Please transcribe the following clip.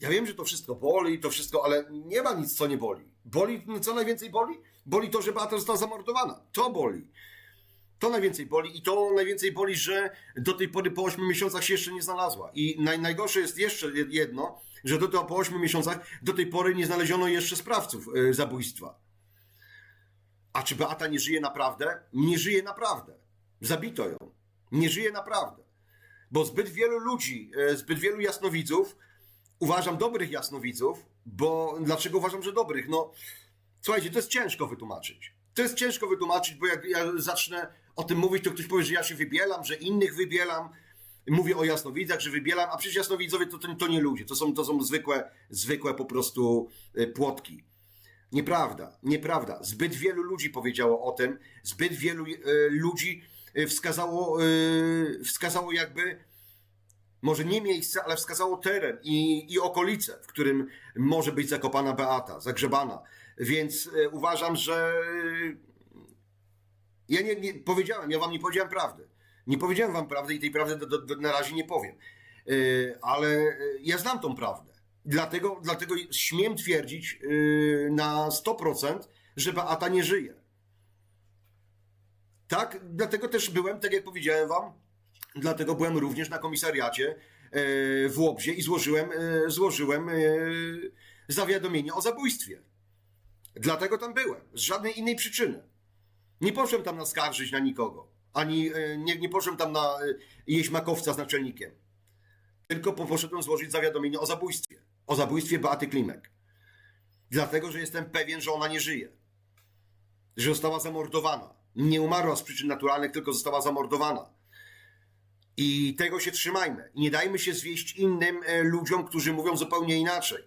Ja wiem, że to wszystko boli, to wszystko, ale nie ma nic, co nie boli. Boli, co najwięcej boli? Boli to, że Beata została zamordowana. To boli. To najwięcej boli i to najwięcej boli, że do tej pory po 8 miesiącach się jeszcze nie znalazła. I naj, najgorsze jest jeszcze jedno, że do, po 8 miesiącach do tej pory nie znaleziono jeszcze sprawców y, zabójstwa. A czy Beata nie żyje naprawdę? Nie żyje naprawdę. Zabito ją. Nie żyje naprawdę. Bo zbyt wielu ludzi, y, zbyt wielu jasnowidzów, uważam dobrych jasnowidzów, bo dlaczego uważam, że dobrych? No, słuchajcie, to jest ciężko wytłumaczyć. To jest ciężko wytłumaczyć, bo jak ja zacznę o tym mówić, to ktoś powie, że ja się wybielam, że innych wybielam. Mówię o jasnowidzach, że wybielam, a przecież jasnowidzowie to, to, to nie ludzie, to są, to są zwykłe, zwykłe po prostu y, płotki. Nieprawda, nieprawda. Zbyt wielu ludzi powiedziało o tym, zbyt wielu y, ludzi y, wskazało, y, wskazało jakby, może nie miejsce, ale wskazało teren i, i okolice, w którym może być zakopana Beata, zagrzebana. Więc y, uważam, że y, ja nie, nie powiedziałem, ja wam nie powiedziałem prawdy. Nie powiedziałem wam prawdy i tej prawdy do, do, do, na razie nie powiem. Yy, ale ja znam tą prawdę. Dlatego, dlatego śmiem twierdzić yy, na 100%, że Beata nie żyje. Tak, dlatego też byłem, tak jak powiedziałem wam, dlatego byłem również na komisariacie yy, w Łobzie i złożyłem, yy, złożyłem yy, zawiadomienie o zabójstwie. Dlatego tam byłem, z żadnej innej przyczyny. Nie poszłem tam naskarżyć na nikogo, ani e, nie, nie poszłem tam na e, jeść makowca z naczelnikiem. Tylko po- poszedłem złożyć zawiadomienie o zabójstwie. O zabójstwie Beaty Klimek. Dlatego, że jestem pewien, że ona nie żyje. Że została zamordowana. Nie umarła z przyczyn naturalnych, tylko została zamordowana. I tego się trzymajmy. Nie dajmy się zwieść innym e, ludziom, którzy mówią zupełnie inaczej.